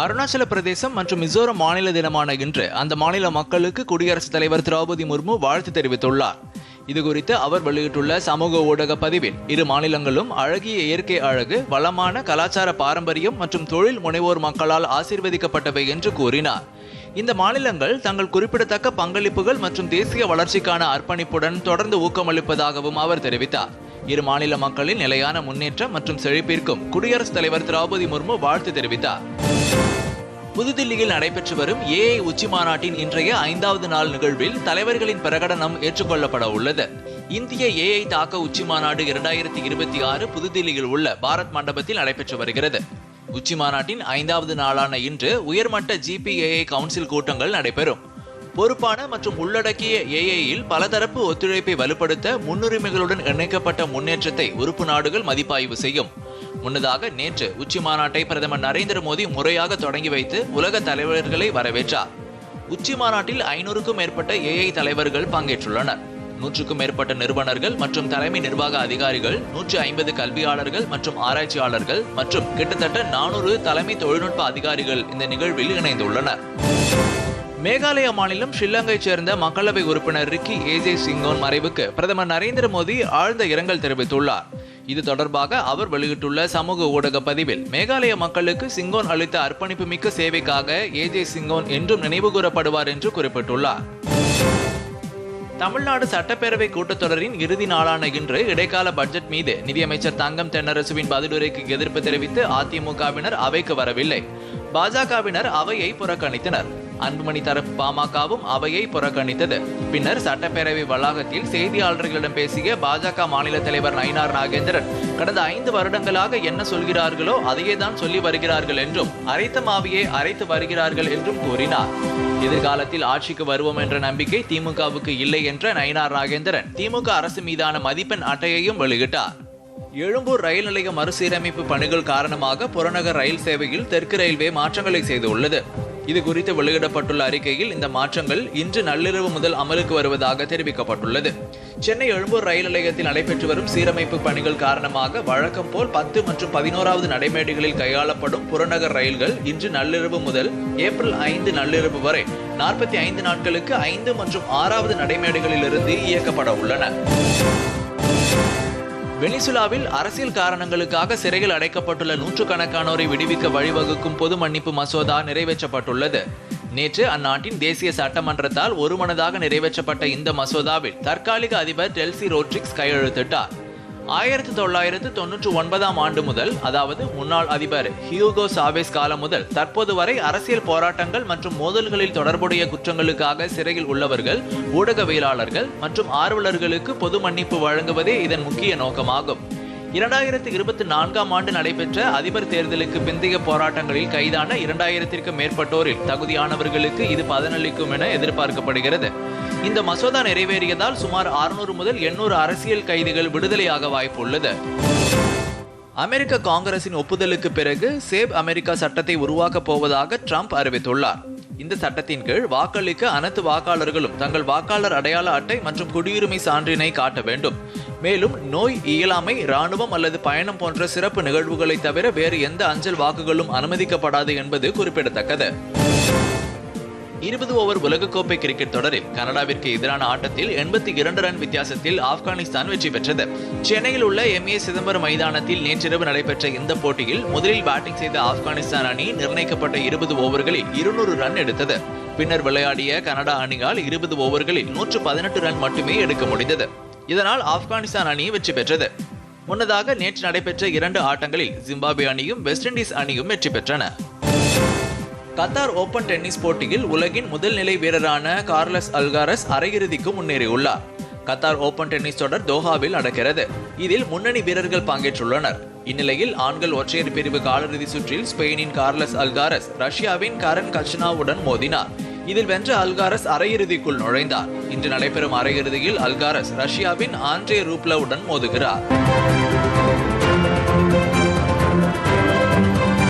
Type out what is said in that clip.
அருணாச்சல பிரதேசம் மற்றும் மிசோரம் மாநில தினமான இன்று அந்த மாநில மக்களுக்கு குடியரசுத் தலைவர் திரௌபதி முர்மு வாழ்த்து தெரிவித்துள்ளார். இதுகுறித்து அவர் வெளியிட்டுள்ள சமூக ஊடக பதிவில் இரு மாநிலங்களும் அழகிய இயற்கை அழகு வளமான கலாச்சார பாரம்பரியம் மற்றும் தொழில் முனைவோர் மக்களால் ஆசீர்வதிக்கப்பட்டவை என்று கூறினார். இந்த மாநிலங்கள் தங்கள் குறிப்பிடத்தக்க பங்களிப்புகள் மற்றும் தேசிய வளர்ச்சிக்கான அர்ப்பணிப்புடன் தொடர்ந்து ஊக்கமளிப்பதாகவும் அவர் தெரிவித்தார். இரு மாநில மக்களின் நிலையான முன்னேற்றம் மற்றும் செழிப்பிற்கும் குடியரசுத் தலைவர் திரௌபதி முர்மு வாழ்த்து தெரிவித்தார். புதுதில்லியில் நடைபெற்று வரும் ஏஐ உச்சி மாநாட்டின் இன்றைய ஐந்தாவது நாள் நிகழ்வில் தலைவர்களின் பிரகடனம் ஏற்றுக்கொள்ளப்பட உள்ளது. இந்திய ஏஐ தாக்க உச்சி மாநாடு இரண்டாயிரத்தி இருபத்தி ஆறு புதுதில்லியில் உள்ள பாரத் மண்டபத்தில் நடைபெற்று வருகிறது. உச்சி மாநாட்டின் ஐந்தாவது நாளான இன்று உயர்மட்ட ஜிபிஏஐ கவுன்சில் கூட்டங்கள் நடைபெறும். பொறுப்பான மற்றும் உள்ளடக்கிய ஏஐயில் பலதரப்பு ஒத்துழைப்பை வலுப்படுத்த முன்னுரிமைகளுடன் இணைக்கப்பட்ட முன்னேற்றத்தை உறுப்பு நாடுகள் மதிப்பாய்வு செய்யும். முன்னதாக நேற்று உச்சி மாநாட்டை பிரதமர் நரேந்திர மோடி முறையாக தொடங்கி வைத்து உலக தலைவர்களை வரவேற்றார். உச்சி மாநாட்டில் ஐநூறுக்கும் மேற்பட்ட ஏஐ தலைவர்கள் பங்கேற்றுள்ளனர். நூற்றுக்கும் மேற்பட்ட நிறுவனர்கள் மற்றும் தலைமை நிர்வாக அதிகாரிகள் நூற்றி ஐம்பது கல்வியாளர்கள் மற்றும் ஆராய்ச்சியாளர்கள் மற்றும் கிட்டத்தட்ட நானூறு தலைமை தொழில்நுட்ப அதிகாரிகள் இந்த நிகழ்வில் இணைந்துள்ளனர். மேகாலய மாநிலம் ஷில்லாங்கை சேர்ந்த மக்களவை உறுப்பினர் ரிக்கி ஏஜே சிங்கோன் மறைவுக்கு பிரதமர் நரேந்திர மோடி ஆழ்ந்த இரங்கல் தெரிவித்துள்ளார். இது தொடர்பாக அவர் வெளியிட்டுள்ள சமூக ஊடக பதிவில் மேகாலய மக்களுக்கு சிங்கோன் அளித்த அர்ப்பணிப்பு மிக்க சேவைக்காக ஏஜே சிங்கோன் என்றும் நினைவுகூரப்படுவார் என்று குறிப்பிட்டுள்ளார். தமிழ்நாடு சட்டப்பேரவை கூட்டத்தொடரின் இறுதி நாளான இன்று இடைக்கால பட்ஜெட் மீது நிதியமைச்சர் தங்கம் தென்னரசுவின் பதிலுரைக்கு எதிர்ப்பு தெரிவித்து அதிமுகவினர் அவைக்கு வரவில்லை. பாஜகவினர் அவையை புறக்கணித்தனர். அன்புமணி தரப்பு பாமகவும் அவையை புறக்கணித்தது. பின்னர் சட்டப்பேரவை வளாகத்தில் செய்தியாளர்களிடம் பேசிய பாஜக மாநில தலைவர் நயினார் நாகேந்திரன் கடந்த ஐந்து வருடங்களாக என்ன சொல்கிறார்களோ அதையே தான் சொல்லி வருகிறார்கள் என்றும் அரைத்த மாவியை அரைத்து வருகிறார்கள் என்றும் கூறினார். எதிர்காலத்தில் ஆட்சிக்கு வருவோம் என்ற நம்பிக்கை திமுகவுக்கு இல்லை என்ற நயினார் நாகேந்திரன் திமுக அரசு மீதான மதிப்பெண் அட்டையையும் வெளியிட்டார். எழும்பூர் ரயில் நிலைய மறுசீரமைப்பு பணிகள் காரணமாக புறநகர் ரயில் சேவையில் தெற்கு ரயில்வே மாற்றங்களை செய்துள்ளது. இது குறித்து வெளியிடப்பட்டுள்ள அறிக்கையில் இந்த மாற்றங்கள் இன்று நள்ளிரவு முதல் அமலுக்கு வருவதாக தெரிவிக்கப்பட்டுள்ளது. சென்னை எழும்பூர் ரயில் நிலையத்தில் நடைபெற்று வரும் சீரமைப்பு பணிகள் காரணமாக வழக்கம் போல் பத்து மற்றும் பதினோராவது நடைமேடைகளில் கையாளப்படும் புறநகர் ரயில்கள் இன்று நள்ளிரவு முதல் ஏப்ரல் ஐந்து நள்ளிரவு வரை நாற்பத்தி ஐந்து நாட்களுக்கு ஐந்து மற்றும் ஆறாவது நடைமேடைகளிலிருந்து இயக்கப்பட உள்ளன. வெனிசுலாவில் அரசியல் காரணங்களுக்காக சிறையில் அடைக்கப்பட்டுள்ள நூற்றுக்கணக்கானோரை விடுவிக்க வழிவகுக்கும் பொது மன்னிப்பு மசோதா நிறைவேற்றப்பட்டுள்ளது. நேற்று அந்நாட்டின் தேசிய சட்டமன்றத்தால் ஒருமனதாக நிறைவேற்றப்பட்ட இந்த மசோதாவில் தற்காலிக அதிபர் டெல்சி ரோட்ரிக்ஸ் கையெழுத்திட்டார். ஆயிரத்தி தொள்ளாயிரத்து தொன்னூற்றி ஒன்பதாம் ஆண்டு முதல் அதாவது முன்னாள் அதிபர் ஹியூகோ சாவேஸ் காலம் முதல் தற்போது வரை அரசியல் போராட்டங்கள் மற்றும் மோதல்களில் தொடர்புடைய குற்றங்களுக்காக சிறையில் உள்ளவர்கள் ஊடகவியலாளர்கள் மற்றும் ஆர்வலர்களுக்கு பொது மன்னிப்பு வழங்குவதே இதன் முக்கிய நோக்கமாகும். இரண்டாயிரத்தி இருபத்தி நான்காம் ஆண்டு நடைபெற்ற அதிபர் தேர்தலுக்கு பிந்தைய போராட்டங்களில் கைதான இரண்டாயிரத்திற்கும் மேற்பட்டோரில் தகுதியானவர்களுக்கு இது பதனளிக்கும் என எதிர்பார்க்கப்படுகிறது. இந்த மசோதா நிறைவேறியதால் சுமார் அறுநூறு முதல் எண்ணூறு அரசியல் கைதிகள் விடுதலையாக வாய்ப்புள்ளது. அமெரிக்க காங்கிரசின் ஒப்புதலுக்கு பிறகு சேவ் அமெரிக்கா சட்டத்தை உருவாக்கப் போவதாக ட்ரம்ப் அறிவித்துள்ளார். இந்த சட்டத்தின் கீழ் வாக்களிக்க அனைத்து வாக்காளர்களும் தங்கள் வாக்காளர் அடையாள அட்டை மற்றும் குடியுரிமை சான்றினை காட்ட வேண்டும். மேலும் நோய் இயலாமை இராணுவம் அல்லது பயணம் போன்ற சிறப்பு நிகழ்வுகளை தவிர வேறு எந்த அஞ்சல் வாக்குகளும் அனுமதிக்கப்படாது என்பது குறிப்பிடத்தக்கது. இருபது ஓவர் உலகக்கோப்பை கிரிக்கெட் தொடரில் கனடாவிற்கு எதிரான ஆட்டத்தில் எண்பத்தி இரண்டு ரன் வித்தியாசத்தில் ஆப்கானிஸ்தான் வெற்றி பெற்றது. சென்னையில் உள்ள எம். ஏ. சிதம்பரம் மைதானத்தில் நேற்றிரவு நடைபெற்ற இந்த போட்டியில் முதலில் பேட்டிங் செய்த ஆப்கானிஸ்தான் அணி நிர்ணயிக்கப்பட்ட இருபது ஓவர்களில் இருநூறு ரன் எடுத்தது. பின்னர் விளையாடிய கனடா அணியால் இருபது ஓவர்களில் நூற்று பதினெட்டு ரன் மட்டுமே எடுக்க முடிந்தது. இதனால் ஆப்கானிஸ்தான் அணி வெற்றி பெற்றது. முன்னதாக நேற்று நடைபெற்ற இரண்டு ஆட்டங்களில் ஜிம்பாபே அணியும் வெஸ்ட் இண்டீஸ் அணியும் வெற்றி பெற்றன. கத்தார் ஓபன் டென்னிஸ் போட்டியில் உலகின் முதல் நிலை வீரரான கார்லஸ் அல்காரஸ் அரையிறுதிக்கு முன்னேறியுள்ளார். கத்தார் ஓபன் டென்னிஸ் தொடர் தோஹாவில் நடக்கிறது. இதில் முன்னணி வீரர்கள் பங்கேற்றுள்ளனர். இந்நிலையில் ஆண்கள் ஒற்றையர் பிரிவு காலிறுதி சுற்றில் ஸ்பெயினின் கார்லஸ் அல்காரஸ் ரஷ்யாவின் கரன் கச்னாவுடன் மோதினார். இதில் வென்ற அல்காரஸ் அரையிறுதிக்குள் நுழைந்தார். இன்று நடைபெறும் அரையிறுதியில் அல்காரஸ் ரஷ்யாவின் ஆண்ட்ரே ரூப்லவுடன் மோதுகிறார்.